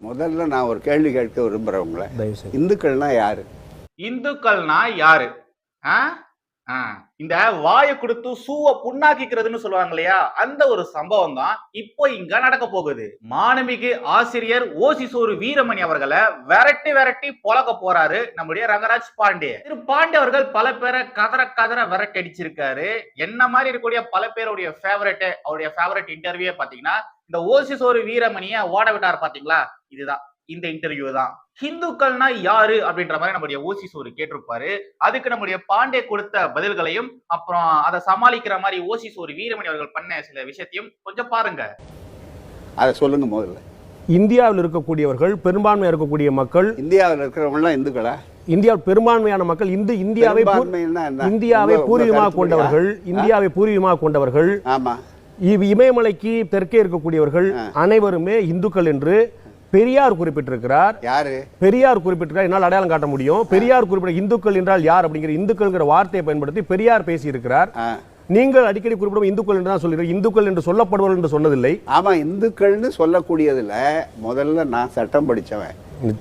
முதல்ல நான் ஒரு கேள்வி கேட்க செய்து. இந்துக்கள்னா யாரு? இந்துக்கள்னா யாரு? ஆ? ஆ. இந்த வாயை கொடுத்து சூவை புண்ணாக்கிக்கிறதுன்னு சொல்லுவாங்க இல்லையா? அந்த ஒரு சம்பவம் தான் இப்போ இங்க நடக்க போகுது. மாணமிகு ஆசிரியர் ஓசிசோரு வீரமணி அவர்களை விரட்டி விரட்டி பொழக்க போறாரு நம்முடைய ரங்கராஜ் பாண்டே. திரு பாண்டே அவர்கள் பல பேரை கதற கதற விரட்டி அடிச்சிருக்காரு என்ன மாதிரி இருக்கக்கூடிய பல பேருடைய ஃபேவரட் அவருடைய ஃபேவரட் இன்டர்வியூ பாத்தீங்கன்னா இந்த ஓசிசோரு வீரமணியை ஓட விட்டார் பாத்தீங்களா? இதுதான். இந்த இன்டர்வியூ தான். ஹிந்துக்கள்னா யாரு? அப்படின்ற மாதிரி நம்முடைய ஓசி சோறு கேட்டிருப்பாரு. அதுக்கு நம்முடைய பாண்டே கொடுத்த பதில்களையும் அப்புறம் அதை சமாளிக்கிற மாதிரி ஓசி சோறு வீரமணி அவர்கள் பண்ண சில விஷயத்தையும் கொஞ்சம் பாருங்க. அதை சொல்லுங்க முதல்ல. இந்தியாவில் இருக்கக்கூடியவர்கள் பெரும்பான்மையாக இருக்கக்கூடிய மக்கள் இந்தியாவில் இருக்கிறவங்களாம் இந்துக்களா? இந்தியாவில் பெரும்பான்மையான மக்கள் இந்த இந்தியாவை? இந்தியாவை பூர்வீகமாக? கொண்டவர்கள் இந்தியாவை பூர்வீகமாக கொண்டவர்கள் ஆமா. இமயமலைக்கு தெற்கே இருக்கக்கூடியவர்கள். அனைவருமே இந்துக்கள் என்று பெரியார் குறிப்பிட்டிருக்கிறார் யாரு பெரியார் குறிப்பிட்டிருக்கிறார் என்னால் அடையாளம் காட்ட முடியும் பெரியார் குறிப்பிட்ட இந்துக்கள் என்றால் யார் அப்படிங்கிற இந்துக்கள்ங்கிற வார்த்தையை பயன்படுத்தி பெரியார் பேசியிருக்கிறார். நீங்கள் அடிக்கடி குறிப்பிடும் இந்துக்கள் என்று தான் சொல்கிறீர்கள் இந்துக்கள் என்று சொல்லப்படுவர்கள் என்று சொன்னதில்லை ஆமா இந்துக்கள்னு சொல்லக்கூடியதுல முதல்ல நான் சட்டம் படிச்சவன்.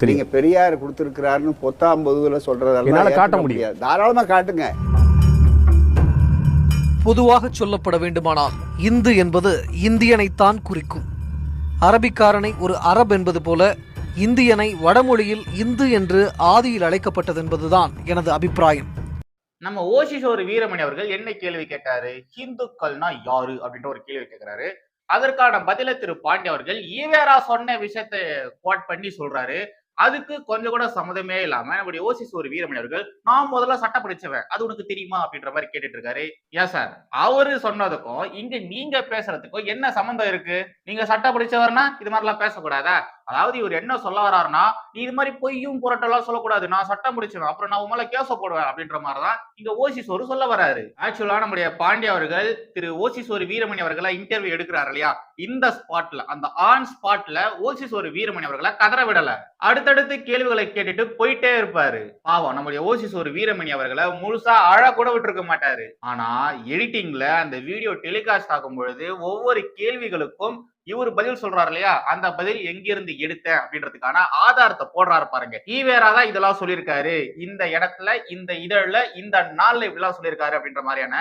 நீங்க பெரியார் கொடுத்திருக்கிறாருன்னு பொத்தாம் பொதுவுல சொல்றதெல்லாம் என்னால காட்ட. முடியாது. தாராளமா காட்டுங்க பொதுவாக சொல்லப்பட வேண்டுமானால் இந்து என்பது இந்தியனைத்தான் குறிக்கும். அரபிக்காரனை ஒரு அரப் என்பது போல இந்தியனை வடமொழியில் இந்து என்று ஆதியில் அழைக்கப்பட்டது என்பதுதான் எனது அபிப்பிராயம். நம்ம ஓசி ஒரு வீரமணி அவர்கள் என்ன கேள்வி கேட்டாரு? ஹிந்துக்கள்னா யாரு? அப்படின்ற ஒரு கேள்வி கேட்கிறாரு. அதற்கான பதில திரு பாண்டி அவர்கள் ஈவேரா சொன்ன விஷயத்தை கோட் பண்ணி சொல்றாரு. அதுக்கு கொஞ்சம் கூட சம்மதமே இல்லாம நம்முடைய ஓசிஸ் ஒரு வீரமணி அவர்கள் நான் முதல்ல சட்டம் படிச்சவன். அது உனக்கு தெரியுமா? அப்படின்ற மாதிரி கேட்டுட்டு இருக்காரு ஏன் சார்? அவரு சொன்னதுக்கும் இங்க நீங்க பேசுறதுக்கும் என்ன சம்மந்தம் இருக்கு? நீங்க சட்டம் படிச்சவர்னா இது மாதிரிலாம் பேசக்கூடாதா? அதாவது இவர் என்ன சொல்ல வராருன்னா நீ இது மாதிரி பொய்யும் புரட்டெல்லாம் சொல்லக்கூடாது. நான் சட்டம் முடிச்சுவேன் அப்புறம் நான் உன் கேச போடுவேன் அப்படின்ற மாதிரி தான் இங்க ஓசி சோறு சொல்ல வராரு. ஆக்சுவலா நம்முடைய பாண்டிய அவர்கள் திரு ஓசி சோறு வீரமணி அவர்களை இன்டர்வியூ எடுக்கிறாரு இல்லையா? இந்த ஸ்பாட்ல அந்த ஆன் ஸ்பாட்ல ஓசி சோறு வீரமணி அவர்களை கதற விடல. அடுத்தடுத்து கேள்விகளை கேட்டுட்டு போயிட்டே இருப்பாரு. பாவம் நம்முடைய ஓசி சோறு வீரமணி அவர்களை முழுசா அழ கூட விட்டுருக்க மாட்டாரு. ஆனா எடிட்டிங்ல அந்த வீடியோ டெலிகாஸ்ட் ஆகும் பொழுது ஒவ்வொரு கேள்விகளுக்கும் இவர் பதில் சொல்றாரு இல்லையா? அந்த பதில் எங்கிருந்து எடுத்தேன் அப்படின்றதுக்கான ஆதாரத்தை போடுறாரு பாருங்க. ஈவேரா தான் இதெல்லாம் சொல்லியிருக்காரு. இந்த இடத்துல இந்த இதழ்ல இந்த நாள்ல இப்படிலாம் சொல்லியிருக்காரு அப்படின்ற மாதிரியான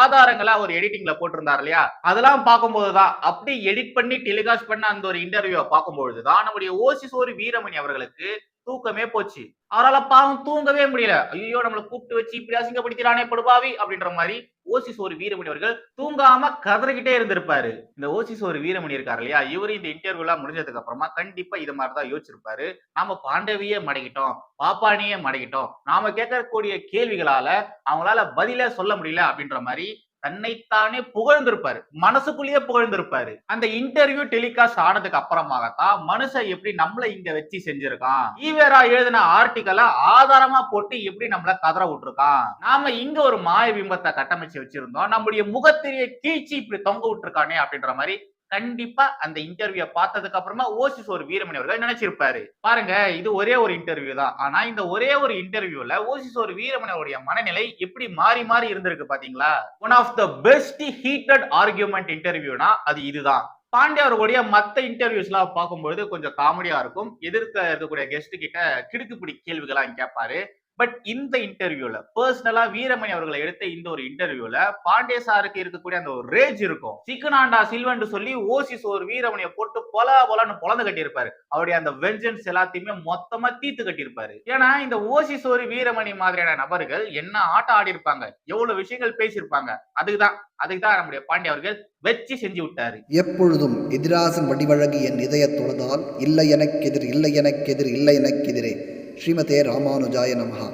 ஆதாரங்களை அவர் எடிட்டிங்ல போட்டிருந்தார் இல்லையா? அதெல்லாம் பார்க்கும்போதுதான் அப்படி எடிட் பண்ணி டெலிகாஸ்ட் பண்ண அந்த ஒரு இன்டர்வியூவை பார்க்கும்பொழுதுதான் நம்முடைய ஓசி சோறு வீரமணி அவர்களுக்கு தூக்கமே போச்சு. அவரால் பாவம் தூங்கவே முடியல. ஐயோ நம்மளை கூப்பிட்டு வச்சு இப்படி அசிங்கப்படுத்திடானே படுபாவி அப்படின்ற மாதிரி ஓசி சோறு வீரமணி அவர்கள் தூங்காம கதறிக்கிட்டே இருந்திருப்பாரு. இந்த ஓசி சோறு வீரமணி இருக்காரு இல்லையா? இவரு இந்த இன்டர்வியூலாம் முடிஞ்சதுக்கு அப்புறமா கண்டிப்பா இது மாதிரிதான் யோசிச்சிருப்பாரு. நாம பாண்டவியே மடக்கிட்டோம் பாப்பானியே மடக்கிட்டோம். நாம கேட்கக்கூடிய கேள்விகளால அவங்களால பதில சொல்ல முடியல அப்படின்ற மாதிரி தன்னைத்தானே புகழ்ந்திருப்பாரு. மனசுக்குள்ளேயே புகழ்ந்திருப்பாரு. அந்த இன்டர்வியூ டெலிகாஸ்ட் ஆனதுக்கு அப்புறமாகத்தான் மனுஷன் எப்படி நம்மள இங்க வச்சு செஞ்சிருக்கான்? ஈவேரா எழுதின ஆர்டிக்கலை ஆதாரமா போட்டு எப்படி நம்மள கதற விட்டுருக்கான்? நாம இங்க ஒரு மாய பிம்பத்தை கட்டமைச்சு வச்சிருந்தோம். நம்முடைய முகத்திரிய கீழ்ச்சி இப்படி தொங்க விட்டுருக்கானே அப்படின்ற மாதிரி கண்டிப்பா அந்த இன்டர்வியூ பார்த்ததுக்கு அப்புறமா ஓசிஸ் ஒரு வீரமணி அவர்கள் நினைச்சிருப்பாரு. பாருங்க இது ஒரே ஒரு இன்டர்வியூ தான். ஆனா இந்த ஒரே ஒரு இன்டர்வியூல ஓசிஸ் ஒரு வீரமணி அவருடைய மனநிலை எப்படி மாறி மாறி இருந்திருக்கு பாத்தீங்களா? One of the best heated argument இன்டர்வியூனா அது இதுதான். பாண்டே அவர்களுடைய மற்ற இன்டர்வியூஸ்லாம் பார்க்கும்பொழுது கொஞ்சம் காமெடியா இருக்கும். எதிர்க்க இருக்கக்கூடிய கெஸ்ட் கிட்ட கிடுக்குப்பிடி கேள்விகளாம் கேட்பாரு. பட் இந்த இன்டர்வியூல பர்சனலா வீரமணி அவர்களை எடுத்த இந்த ஒரு இன்டர்வியூல பாண்டே சாருக்கு இருக்கக்கூடிய அந்த ஒரு ரேஜ் இருக்கும். சிக்கனாண்டா சில்வன் சொல்லி ஓசிஸ் ஒரு வீரமணியை போட்டு பொல பொலன்னு பொலந்து கட்டியிருப்பாரு. அவருடைய அந்த வெஞ்சன்ஸ் எல்லாத்தையுமே மொத்தமா தீத்து கட்டியிருப்பாரு. ஏன்னா இந்த ஓசிஸ் ஒரு வீரமணி மாதிரியான நபர்கள் என்ன ஆட்டம் ஆடி இருப்பாங்க? எவ்வளவு விஷயங்கள் பேசியிருப்பாங்க? அதுக்குதான் அதுக்குதான் நம்முடைய பாண்டிய அவர்கள் வச்சு செஞ்சு விட்டாரு. எப்பொழுதும் எதிராசன் வடிவழகு என் இதய தொழுதால் இல்லை எனக்கெதிர் இல்லை எனக்கெதிர் இல்லை எனக்கெதிரே ஸ்ரீமதே ராமானுஜாய நமஹா.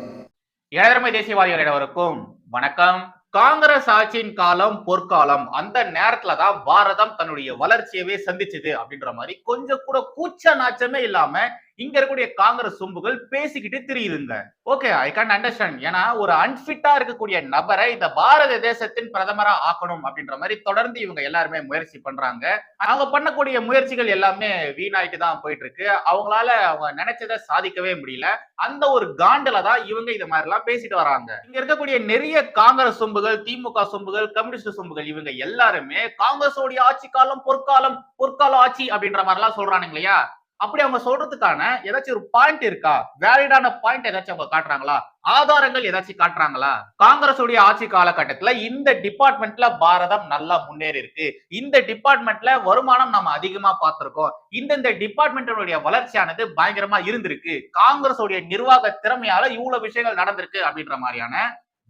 இளதரமை தேசியவாதிகள் அனைவருக்கும் வணக்கம். காங்கிரஸ் ஆட்சியின் காலம் பொற்காலம் அந்த நேரத்துல தான் பாரதம் தன்னுடைய வளர்ச்சியவே சந்திச்சது அப்படின்ற மாதிரி கொஞ்சம் கூட கூச்ச நாச்சமே இல்லாம இங்க இருக்கக்கூடிய காங்கிரஸ் சொம்புகள் பேசிக்கிட்டு திரியுதுங்க ஓகே ஐ கேன் அண்டர்ஸ்டாண்ட் ஏன்னா ஒரு அன்பிட்டா இருக்கக்கூடிய நபரை இந்த பாரத தேசத்தின் பிரதமரா ஆக்கணும் அப்படின்ற மாதிரி தொடர்ந்து இவங்க எல்லாருமே முயற்சி பண்றாங்க. அவங்க பண்ணக்கூடிய முயற்சிகள் எல்லாமே வீணாயிட்டு தான் போயிட்டு இருக்கு அவங்களால அவங்க நினைச்சதை சாதிக்கவே முடியல. அந்த ஒரு காண்டில தான் இவங்க இது மாதிரி எல்லாம் பேசிட்டு வராங்க. இங்க இருக்கக்கூடிய நிறைய காங்கிரஸ் சொம்புகள் திமுக சொம்புகள் கம்யூனிஸ்ட் சொம்புகள் இவங்க எல்லாருமே காங்கிரஸோடைய ஆட்சி காலம் பொற்காலம் பொற்கால ஆட்சி அப்படின்ற மாதிரி எல்லாம் சொல்றானுங்க இல்லையா? அப்படி அவங்க சொல்றதுக்கான ஏதாச்சும் ஒரு பாயிண்ட் இருக்கா? வேலிடான பாயிண்ட் ஏதாச்சும் அவங்க காட்டுறாங்களா? ஆதாரங்கள் ஏதாச்சும் காட்டுறாங்களா? காங்கிரஸ் உடைய ஆட்சி காலகட்டத்துல இந்த டிபார்ட்மெண்ட்ல பாரதம் நல்லா முன்னேறி இருக்கு இந்த டிபார்ட்மெண்ட்ல வருமானம் நம்ம அதிகமா பார்த்திருக்கோம். இந்தந்த டிபார்ட்மெண்ட்டுடைய வளர்ச்சியானது பயங்கரமா இருந்திருக்கு. காங்கிரஸ் உடைய நிர்வாக திறமையால இவ்வளவு விஷயங்கள் நடந்திருக்கு அப்படின்ற மாதிரியான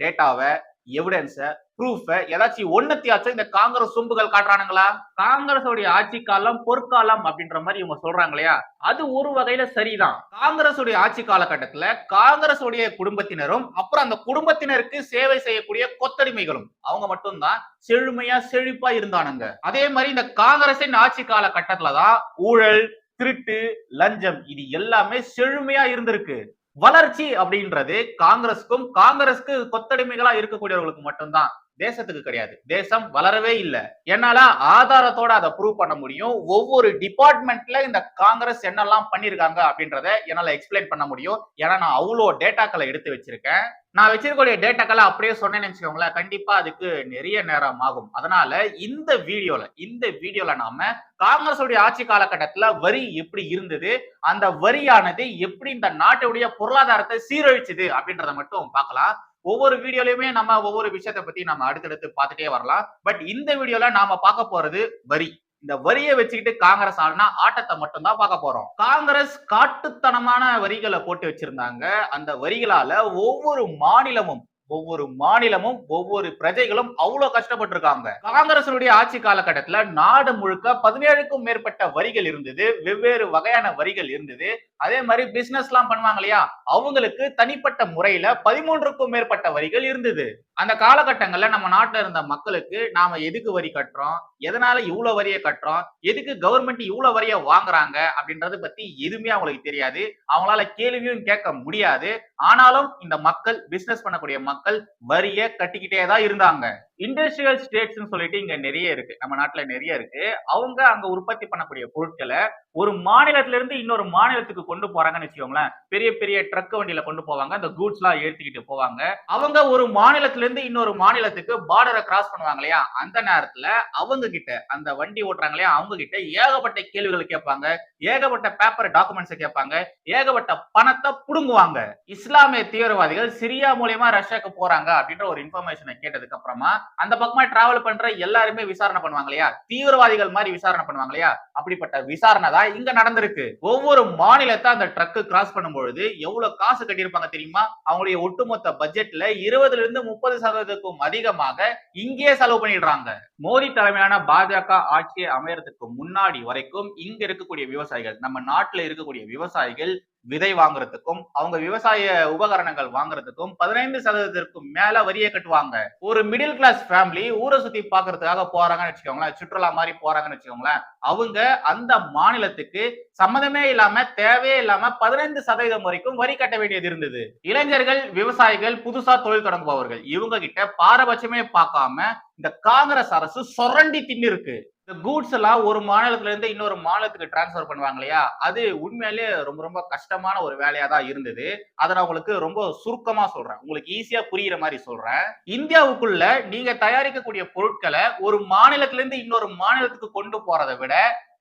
டேட்டாவை எவிடன்ஸ ப்ரூஃப ஏதாச்சும் ஒன்னத்தியாச்சும் இந்த காங்கிரஸ் சொம்புகள் காட்டுறானுங்களா? காங்கிரஸ் ஆட்சி காலம் பொற்காலம் அப்படின்ற மாதிரி இவங்க சொல்றாங்க இல்லையா? அது ஒரு வகையில சரிதான். காங்கிரஸுடைய ஆட்சி காலகட்டத்துல காங்கிரஸுடைய குடும்பத்தினரும் அப்புறம் அந்த குடும்பத்தினருக்கு சேவை செய்யக்கூடிய கொத்தடிமைகளும் அவங்க மட்டும்தான் செழுமையா செழிப்பா இருந்தானுங்க. அதே மாதிரி இந்த காங்கிரசின் ஆட்சி காலகட்டத்துலதான் ஊழல் திருட்டு லஞ்சம் இது எல்லாமே செழுமையா இருந்திருக்கு. வளர்ச்சி அப்படின்றது காங்கிரஸ்க்கும் காங்கிரஸ்க்கு கொத்தடிமைகளா இருக்கக்கூடியவர்களுக்கு மட்டும்தான். தேசத்துக்கு கிடையாது. தேசம் வளரவே இல்லை. என்னால ஆதாரத்தோட அதை ப்ரூவ் பண்ண முடியும். ஒவ்வொரு டிபார்ட்மெண்ட்ல இந்த காங்கிரஸ் என்னெல்லாம் பண்ணிருக்காங்க அப்படின்றத என்னால எக்ஸ்பிளைன் பண்ண முடியும். ஏன்னா நான் அவ்வளோ டேட்டாக்களை எடுத்து வச்சிருக்கேன். நான் வச்சிருக்கக்கூடிய டேட்டாக்களை அப்படியே சொன்னேன்னு வச்சுக்கோங்களேன் கண்டிப்பா அதுக்கு நிறைய நேரம் ஆகும். அதனால இந்த வீடியோல இந்த வீடியோல நாம காங்கிரஸுடைய ஆட்சி காலகட்டத்துல வரி எப்படி இருந்தது அந்த வரியானது எப்படி இந்த நாட்டுடைய பொருளாதாரத்தை சீரழிச்சுது அப்படின்றத மட்டும் பார்க்கலாம். ஒவ்வொரு வீடியோலயுமே நம்ம ஒவ்வொரு விஷயத்தை பத்தி நம்ம அடுத்தடுத்து பார்த்துட்டே வரலாம். பட் இந்த வீடியோல நாம பார்க்க போறது வரி. இந்த வரியை வச்சுக்கிட்டு காங்கிரஸ் ஆளுனா ஆட்டத்தை மட்டும் தான் பார்க்க போறோம். காங்கிரஸ் காட்டுத்தனமான வரிகளை போட்டு வச்சிருந்தாங்க. அந்த வரிகளால ஒவ்வொரு மாநிலமும் ஒவ்வொரு மாநிலமும் ஒவ்வொரு பிரஜைகளும் அவ்வளவு கஷ்டப்பட்டிருக்காங்க. காங்கிரசனுடைய ஆட்சி காலகட்டத்துல நாடு முழுக்க பதினேழுக்கும் மேற்பட்ட வரிகள் இருந்தது. வெவ்வேறு வகையான வரிகள் இருந்தது. அதே மாதிரி பிசினஸ் எல்லாம் பண்ணுவாங்க இல்லையா? அவங்களுக்கு தனிப்பட்ட முறையில பதிமூன்றுக்கும் மேற்பட்ட வரிகள் இருந்தது. அந்த காலகட்டங்கள்ல நம்ம நாட்டுல இருந்த மக்களுக்கு நாம எதுக்கு வரி கட்டுறோம்? எதனால இவ்வளவு வரியை கட்டுறோம்? எதுக்கு கவர்மெண்ட் இவ்வளவு வரியை வாங்குறாங்க? அப்படின்றத பத்தி எதுவுமே அவங்களுக்கு தெரியாது. அவங்களால கேள்வியும் கேட்க முடியாது. ஆனாலும் இந்த மக்கள் பிசினஸ் பண்ணக்கூடிய மக்கள் வரிய கட்டிக்கிட்டே தான் இருந்தாங்க. இண்டஸ்ட்ரியல் ஸ்டேட்ஸ்னு சொல்லிட்டு இங்க நிறைய இருக்கு. நம்ம நாட்டுல நிறைய இருக்கு. அவங்க அங்க உற்பத்தி பண்ணக்கூடிய பொருட்களை ஒரு மாநிலத்துல இருந்து இன்னொரு மாநிலத்துக்கு கொண்டு போறாங்கன்னு வச்சுக்கோங்களேன். பெரிய பெரிய ட்ரக் வண்டியில கொண்டு போவாங்க. அந்த கூட்ஸ் எல்லாம் ஏற்றிக்கிட்டு போவாங்க. அவங்க ஒரு மாநிலத்துல இருந்து இன்னொரு மாநிலத்துக்கு பார்டரை கிராஸ் பண்ணுவாங்க இல்லையா? அந்த நேரத்துல அவங்க கிட்ட அந்த வண்டி ஓட்டுறாங்க இல்லையா? அவங்க கிட்ட ஏகப்பட்ட கேள்விகள் கேட்பாங்க. ஏகப்பட்ட பேப்பர் டாக்குமெண்ட்ஸ் கேட்பாங்க. ஏகப்பட்ட பணத்தை புடுங்குவாங்க. இஸ்லாமிய தீவிரவாதிகள் சிரியா மூலியமா ரஷ்யாக்கு போறாங்க அப்படின்ற ஒரு இன்ஃபர்மேஷனை கேட்டதுக்கு அப்புறமா அந்த பக்கமா டிராவல் பண்ற எல்லாருமே விசாரணை பண்ணுவாங்க இல்லையா தீவிரவாதிகள் மாதிரி விசாரணை பண்ணுவாங்க இல்லையா அப்படிப்பட்ட விசாரணை தான் இங்க நடந்திருக்கு. ஒவ்வொரு மாநிலத்தை அந்த ட்ரக் கிராஸ் பண்ணும்பொழுது எவ்வளவு காசு கட்டியிருப்பாங்க தெரியுமா? அவங்களுடைய ஒட்டுமொத்த பட்ஜெட்ல இருபதுல இருந்து முப்பது சதவீதத்துக்கும் அதிகமாக இங்கேயே செலவு பண்ணிடுறாங்க. மோடி தலைமையிலான பாஜக ஆட்சி அமையறதுக்கு முன்னாடி வரைக்கும் இங்க இருக்கக்கூடிய விவசாயிகள் நம்ம நாட்டுல இருக்கக்கூடிய விவசாயிகள் விதை வாங்குறதுக்கும் அவங்க விவசாய உபகரணங்கள் வாங்குறதுக்கும் பதினைந்து சதவீதத்திற்கும் மேல வரியை கட்டுவாங்க. ஒரு மிடில் கிளாஸ் ஃபேமிலி ஊரை சுத்தி பாக்குறதுக்காக போறாங்கன்னு வச்சுக்கோங்களேன் சுற்றுலா மாதிரி போறாங்கன்னு வச்சுக்கோங்களேன் அவங்க அந்த மாநிலத்துக்கு சம்மதமே இல்லாம தேவையே இல்லாம பதினைந்து சதவீதம் வரைக்கும் வரி கட்ட வேண்டியது இருந்தது. இளைஞர்கள் விவசாயிகள் புதுசா தொழில் தொடங்குபவர்கள் இவங்க கிட்ட பாரபட்சமே பார்க்காம இந்த காங்கிரஸ் அரசு சொரண்டி தின்னு இருக்கு கூட்ஸ் எல்லாம் ஒரு மாநிலத்துல இருந்து இன்னொரு மாநிலத்துக்கு டிரான்ஸ்ஃபர் பண்ணுவாங்க இல்லையா அது உண்மையிலேயே ரொம்ப ரொம்ப கஷ்டமான ஒரு வேலையா தான் இருந்தது. அதை நான் உங்களுக்கு ரொம்ப சுருக்கமா சொல்றேன். உங்களுக்கு ஈஸியா புரியுற மாதிரி சொல்றேன். இந்தியாவுக்குள்ள நீங்க தயாரிக்கக்கூடிய பொருட்களை ஒரு மாநிலத்துல இருந்து இன்னொரு மாநிலத்துக்கு கொண்டு போறதை விட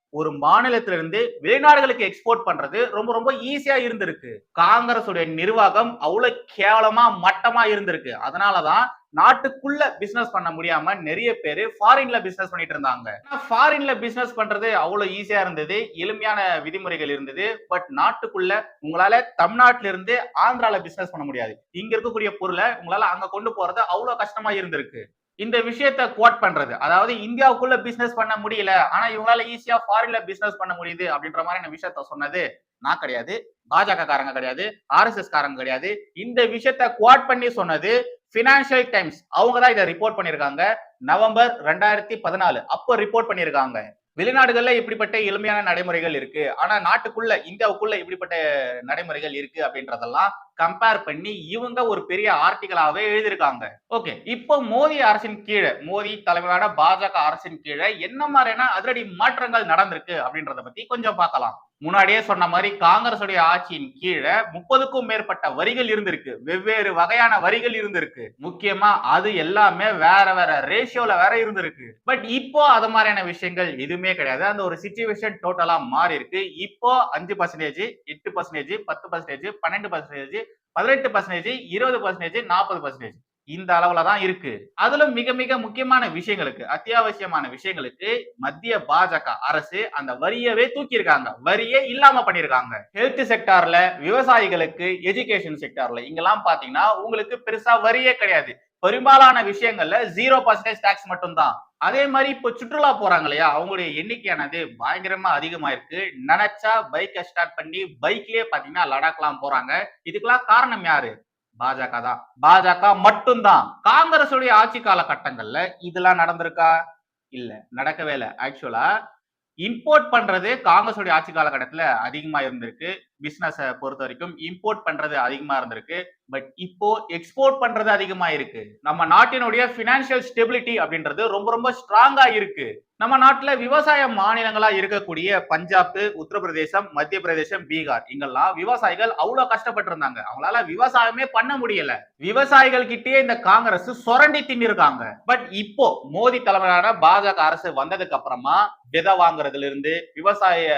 ஒரு மாநிலத்தில இருந்து வெளிநாடுகளுக்கு எக்ஸ்போர்ட் பண்றது ரொம்ப ரொம்ப ஈஸியா இருந்திருக்கு. காங்கிரஸுடைய நிர்வாகம் அவ்வளவு கேவலமா மட்டமா இருந்திருக்கு. அதனாலதான் நாட்டுக்குள்ள பிசினஸ் பண்ண முடியாம நிறைய பேர் ஃபாரின்ல பிசினஸ் பண்ணிட்டு இருந்தாங்க. ஃபாரின்ல பிசினஸ் பண்றது அவ்வளவு ஈஸியா இருந்தது எளிமையான விதிமுறைகள் இருந்தது பட் நாட்டுக்குள்ள உங்களால தமிழ்நாட்டுல இருந்து ஆந்திரால பிசினஸ் பண்ண முடியாது. இங்க இருக்கக்கூடிய பொருளை உங்களால அங்க கொண்டு போறது அவ்வளவு கஷ்டமா இருந்திருக்கு. இந்த விஷயத்த கோட் பண்றது அதாவது இந்தியாவுக்குள்ள பிசினஸ் பண்ண முடியல ஆனா இவங்களால ஈஸியா ஃபாரின்ல பிசினஸ் பண்ண முடியுது அப்படின்ற மாதிரியான விஷயத்த சொன்னது நான் கிடையாது. பாஜக காரங்க கிடையாது ஆர்எஸ்எஸ் காரங்க கிடையாது. இந்த விஷயத்த குவாட் பண்ணி சொன்னது பினான்சியல் டைம்ஸ் அவங்க தான் இதை ரிப்போர்ட் பண்ணியிருக்காங்க. நவம்பர் ரெண்டாயிரத்தி பதினாலு அப்போ ரிப்போர்ட் பண்ணியிருக்காங்க. வெளிநாடுகள்ல இப்படிப்பட்ட எளிமையான நடைமுறைகள் இருக்கு. ஆனா நாட்டுக்குள்ள இந்தியாவுக்குள்ள இப்படிப்பட்ட நடைமுறைகள் இருக்கு அப்படின்றதெல்லாம் கம்பேர் பண்ணி இவங்க ஒரு பெரிய ஆர்டிகலாவே எழுதியிருக்காங்க. ஓகே இப்போ மோடி அரசின் கீழே மோடி தலைமையிலான பாஜக அரசின் கீழே என்ன மாதிரியான அதிரடி மாற்றங்கள் நடந்திருக்கு அப்படின்றத பத்தி கொஞ்சம் பார்க்கலாம். முன்னாடியே சொன்ன மாதிரி காங்கிரசுடைய ஆட்சியின் கீழே முப்பதுக்கும் மேற்பட்ட வரிகள் இருந்திருக்கு. வெவ்வேறு வகையான வரிகள் இருந்திருக்கு. முக்கியமா அது எல்லாமே வேற வேற ரேஷியோல வேற இருந்திருக்கு. பட் இப்போ அது மாதிரியான விஷயங்கள் எதுவுமே கிடையாது. அந்த ஒரு சுச்சுவேஷன் டோட்டலா மாறி இருக்கு. இப்போ அஞ்சு பர்சன்டேஜ் எட்டு பர்சன்டேஜ் பத்து பர்சன்டேஜ் பன்னெண்டு பர்சன்டேஜ் பதினெட்டு பர்சன்டேஜ் இருபது பர்சன்டேஜ் நாற்பது பர்சன்டேஜ் இந்த அளவுல தான் இருக்கு. அதுல மிக மிக முக்கியமான விஷயங்களுக்கு அத்தியாவசியமான விஷயங்களுக்கு மத்திய பாஜக அரசு அந்த வரியவே தூக்கியிருக்காங்க. வரியே இல்லாம பண்ணிருக்காங்க ஹெல்த் செக்டார்ல விவசாயிகளுக்கு எஜுகேஷன் செக்டார்ல இங்கெல்லாம் பாத்தீங்கன்னா உங்களுக்கு பெருசா வரியே கிடையாது. பெரும்பாலான விஷயங்கள்ல ஜீரோ பர்சன்டேஜ் டாக்ஸ் மட்டும்தான். அதே மாதிரி இப்போ சுற்றுலா போறாங்க இல்லையா? அவங்களுடைய எண்ணிக்கையானது பயங்கரமா அதிகமாயிருக்கு. நினைச்சா பைக்கை ஸ்டார்ட் பண்ணி பைக்லயே பாத்தீங்கன்னா லடாக்லாம் போறாங்க. இதுக்கெல்லாம் காரணம் யாரு? பாஜக தான். பாஜக மட்டும்தான். காங்கிரசுடைய ஆட்சி காலகட்டங்கள்ல இதெல்லாம் நடந்திருக்கா? இல்ல நடக்கவே இல்லை. ஆக்சுவலா இம்போர்ட் பண்றது காங்கிரஸுடைய ஆட்சி காலகட்டத்துல அதிகமா இருந்திருக்கு. பிஸ்னஸை பொறுத்த வரைக்கும் இம்போர்ட் பண்றது அதிகமா இருந்திருக்கு. பட் இப்போ எக்ஸ்போர்ட் பண்றது அதிகமா இருக்கு. நம்ம நாட்டினுடைய பினான்சியல் ஸ்டெபிலிட்டி அப்படின்றது ரொம்ப ரொம்ப ஸ்ட்ராங்கா இருக்கு. நம்ம நாட்டுல விவசாய மாநிலங்களா இருக்கக்கூடிய பஞ்சாப் உத்தரப்பிரதேசம் மத்திய பிரதேசம் பீகார். இங்கெல்லாம் விவசாயிகள் அவ்வளவு கஷ்டப்பட்டு இருந்தாங்க அவங்களால விவசாயமே பண்ண முடியல. விவசாயிகள் கிட்டே இந்த காங்கிரஸ் சுரண்டி தின்னிருக்காங்க. பட் இப்போ மோடி தலைமையிலான பாஜக அரசு வந்ததுக்கு அப்புறமா விதை வாங்குறதுல இருந்து விவசாய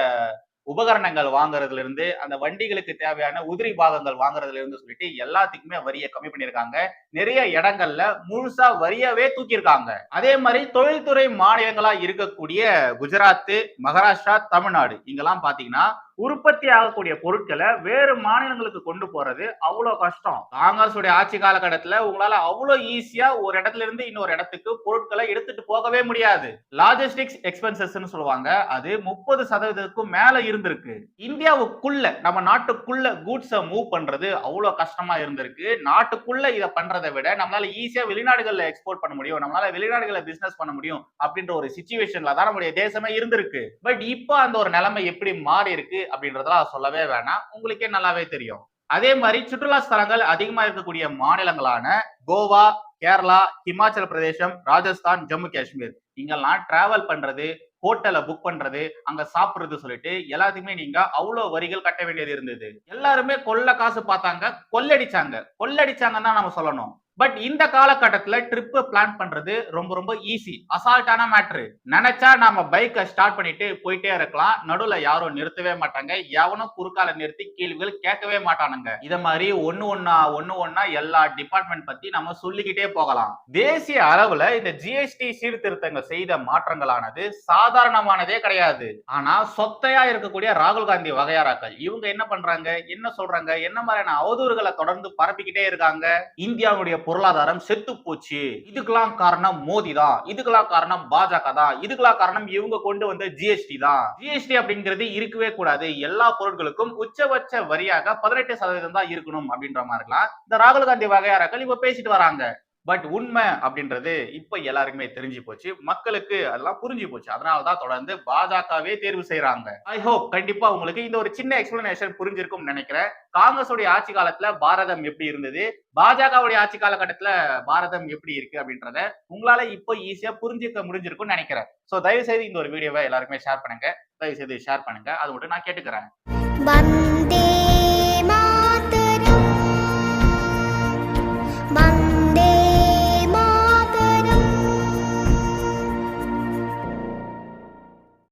உபகரணங்கள் வாங்குறதுல இருந்து அந்த வண்டிகளுக்கு தேவையான உதிரி பாகங்கள் வாங்குறதுல இருந்து சொல்லிட்டு எல்லாத்துக்குமே வரியை கம்மி பண்ணிருக்காங்க நிறைய இடங்கள்ல முழுசா வரியவே தூக்கியிருக்காங்க. அதே மாதிரி தொழில்துறை மாநிலங்களா இருக்கக்கூடிய குஜராத் மகாராஷ்டிரா தமிழ்நாடு இங்கெல்லாம் பாத்தீங்கன்னா உற்பத்தி ஆகக்கூடிய பொருட்களை வேறு மாநிலங்களுக்கு கொண்டு போறது அவ்வளோ கஷ்டம். காங்கிரஸுடைய ஆட்சி காலகட்டத்தில் உங்களால அவ்வளோ ஈஸியா ஒரு இடத்துல இருந்து இன்னொரு இடத்துக்கு பொருட்களை எடுத்துட்டு போகவே முடியாது. லாஜிஸ்டிக்ஸ் எக்ஸ்பென்சஸ் சொல்லுவாங்க. அது முப்பது சதவீதத்துக்கும் மேல இருந்திருக்கு. இந்தியாவுக்குள்ள நம்ம நாட்டுக்குள்ள கூட்ஸை மூவ் பண்றது அவ்வளோ கஷ்டமா இருந்திருக்கு. நாட்டுக்குள்ள இதை பண்றதை விட நம்மளால ஈஸியா வெளிநாடுகள்ல எக்ஸ்போர்ட் பண்ண முடியும். நம்மளால வெளிநாடுகளில் பிசினஸ் பண்ண முடியும் அப்படின்ற ஒரு சுச்சுவேஷன்ல தான் நம்முடைய தேசமே இருந்திருக்கு. பட் இப்போ அந்த ஒரு நிலைமை எப்படி மாறி இருக்கு அப்படின்றதெல்லாம் சொல்லவே வேணாம். உங்களுக்கே நல்லாவே தெரியும். அதே மாதிரி சுற்றுலா ஸ்தலங்கள் அதிகமாக இருக்கக்கூடிய மாநிலங்களான கோவா கேரளா ஹிமாச்சல பிரதேசம் ராஜஸ்தான் ஜம்மு காஷ்மீர். இங்கெல்லாம் டிராவல் பண்றது ஹோட்டலை புக் பண்றது அங்க சாப்பிடுறது சொல்லிட்டு எல்லாத்துக்குமே நீங்க அவ்வளவு வரிகள் கட்ட வேண்டியது இருந்தது. எல்லாருமே கொள்ள காசு பார்த்தாங்க கொள்ளடிச்சாங்க. கொள்ளடிச்சாங்கன்னு தான் நம்ம சொல்லணும். பட் இந்த காலகட்டத்துல ட்ரிப் பிளான் பண்றது ரொம்ப ரொம்ப ஈஸி அசால்ட்டான மேட்ரு நினைச்சா நாம பைக்கை ஸ்டார்ட் பண்ணிட்டு போயிட்டே இருக்கலாம். நடுவுல யாரும் நிறுத்தவே மாட்டாங்க. எவனும் குறுக்கால நிறுத்தி கேள்விகள் கேட்கவே மாட்டானுங்க. இத மாதிரி ஒன்னு ஒன்னா ஒன்னு ஒன்னா எல்லா டிபார்ட்மெண்ட் பத்தி நம்ம சொல்லிக்கிட்டே போகலாம். தேசிய அளவுல இந்த ஜிஎஸ்டி சீர்திருத்தங்கள் செய்த மாற்றங்களானது சாதாரணமானதே கிடையாது. ஆனா சொத்தையா இருக்கக்கூடிய ராகுல் காந்தி வகையாராக்கள் இவங்க என்ன பண்றாங்க? என்ன சொல்றாங்க? என்ன மாதிரியான அவதூறுகளை தொடர்ந்து பரப்பிக்கிட்டே இருக்காங்க? இந்தியாவுடைய பொருளாதாரம் செத்து போச்சு. இதுக்கெல்லாம் காரணம் மோடி தான் இதுக்கெல்லாம் காரணம் பாஜக தான் இதுக்கெல்லாம் காரணம் இவங்க கொண்டு வந்த ஜிஎஸ்டி தான். ஜிஎஸ்டி அப்படிங்கிறது இருக்கவே கூடாது. எல்லா பொருட்களுக்கும் உச்சபட்ச வரியாக பதினெட்டு சதவீதம் தான் இருக்கணும் அப்படின்ற மாதிரிலாம் இந்த ராகுல் காந்தி வகையாராக்கள் இப்ப பேசிட்டு வராங்க. பட் உண்மை அப்படின்றது இப்ப எல்லாருக்குமே தெரிஞ்சு போச்சு. மக்களுக்கு அதெல்லாம் புரிஞ்சு போச்சு. அதனால தான் தொடர்ந்து பாஜகவே தேர்வு செய்யறாங்க ஐ ஹோப் கண்டிப்பா உங்களுக்கு இந்த ஒரு சின்ன எக்ஸ்பிளனேஷன் புரிஞ்சிருக்கும் நினைக்கிறேன். காங்கிரஸுடைய ஆட்சி காலத்துல பாரதம் எப்படி இருந்தது? பாஜகவுடைய ஆட்சி காலகட்டத்துல பாரதம் எப்படி இருக்கு அப்படின்றத உங்களால இப்போ ஈஸியா புரிஞ்சுக்க முடிஞ்சிருக்கும்னு நினைக்கிறேன். சோ தயவு செய்து இந்த ஒரு வீடியோவை எல்லாருக்குமே ஷேர் பண்ணுங்க. தயவு செய்து ஷேர் பண்ணுங்க. அது மட்டும் நான் கேட்டுக்கிறேன்.